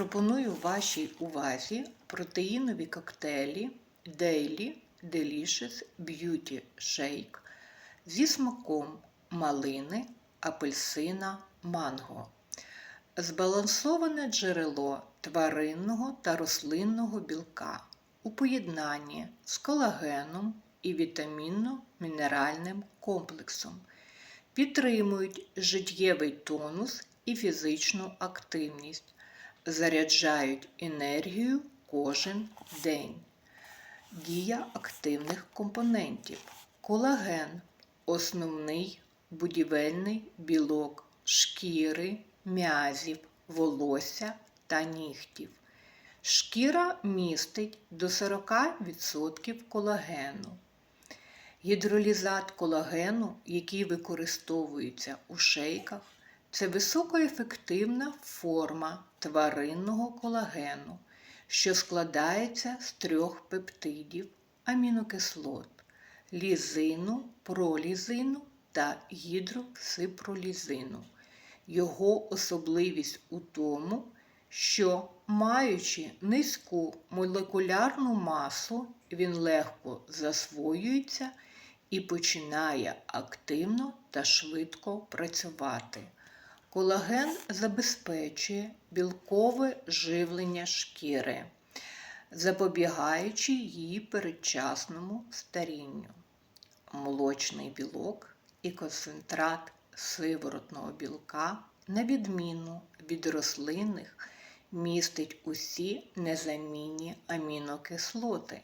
Пропоную вашій увазі протеїнові коктейлі Daily Delicious Beauty Shake зі смаком малини, апельсина, манго. Збалансоване джерело тваринного та рослинного білка у поєднанні з колагеном і вітамінно-мінеральним комплексом. Підтримують життєвий тонус і фізичну активність, заряджають енергію кожен день. Дія активних компонентів. Колаген основний будівельний білок шкіри, м'язів, волосся та нігтів. Шкіра містить до 40% колагену. Гідролізат колагену, який використовується у шейках, це високоефективна форма тваринного колагену, що складається з трьох пептидів амінокислот лізину, пролізину та гідроксипролізину. Його особливість у тому, що, маючи низьку молекулярну масу, він легко засвоюється і починає активно та швидко працювати. Колаген забезпечує білкове живлення шкіри, запобігаючи її передчасному старінню. Молочний білок і концентрат сиворотного білка, на відміну від рослинних, містить усі незамінні амінокислоти,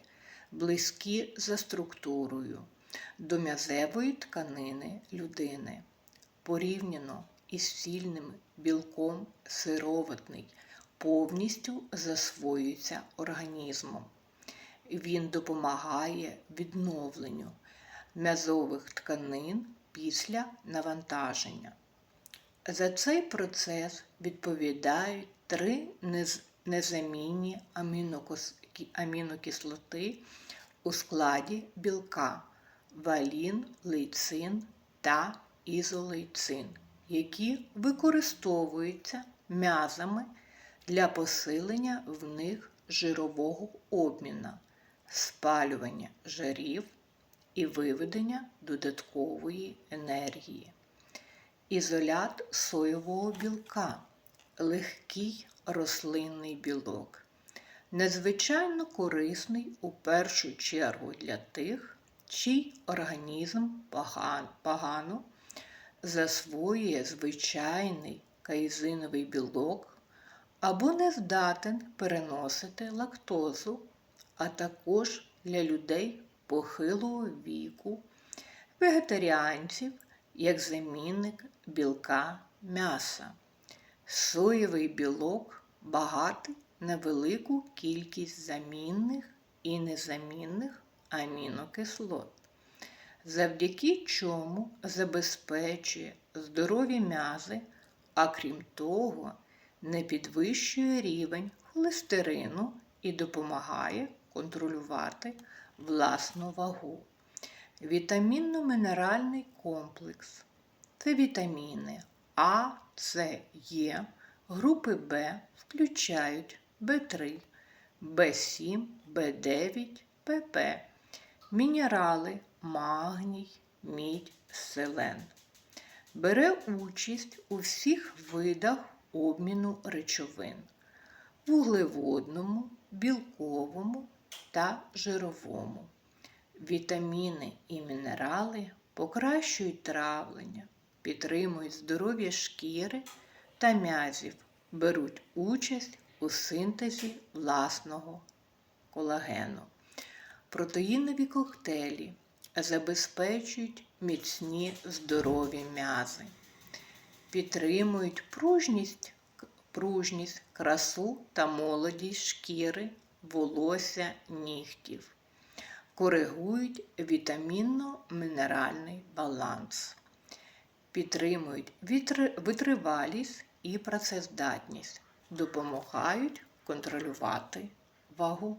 близькі за структурою до м'язевої тканини людини. Порівняно із сильним білком сироватний повністю засвоюється організмом. Він допомагає відновленню м'язових тканин після навантаження. За цей процес відповідають три незамінні амінокислоти у складі білка валін, лейцин та ізолейцин, які використовуються м'язами для посилення в них жирового обміна, спалювання жирів і виведення додаткової енергії. Ізолят соєвого білка, легкий рослинний білок, надзвичайно корисний у першу чергу для тих, чий організм погано засвоює звичайний каїзиновий білок або не здатен переносити лактозу, а також для людей похилого віку, вегетаріанців як замінник білка м'яса. Соєвий білок багатий на велику кількість замінних і незамінних амінокислот, завдяки чому забезпечує здорові м'язи, а крім того, не підвищує рівень холестерину і допомагає контролювати власну вагу. Вітамінно-мінеральний комплекс це вітаміни А, С, Е, групи В включають В3, В7, В9, ПП, мінерали, магній, мідь, селен. Бере участь у всіх видах обміну речовин вуглеводному, білковому та жировому. Вітаміни і мінерали покращують травлення, підтримують здоров'я шкіри та м'язів, беруть участь у синтезі власного колагену. Протеїнові коктейлі забезпечують міцні здорові м'язи, підтримують пружність, пружність, красу та молодість шкіри, волосся, нігтів. Коригують вітамінно-мінеральний баланс, підтримують витривалість і працездатність, допомагають контролювати вагу.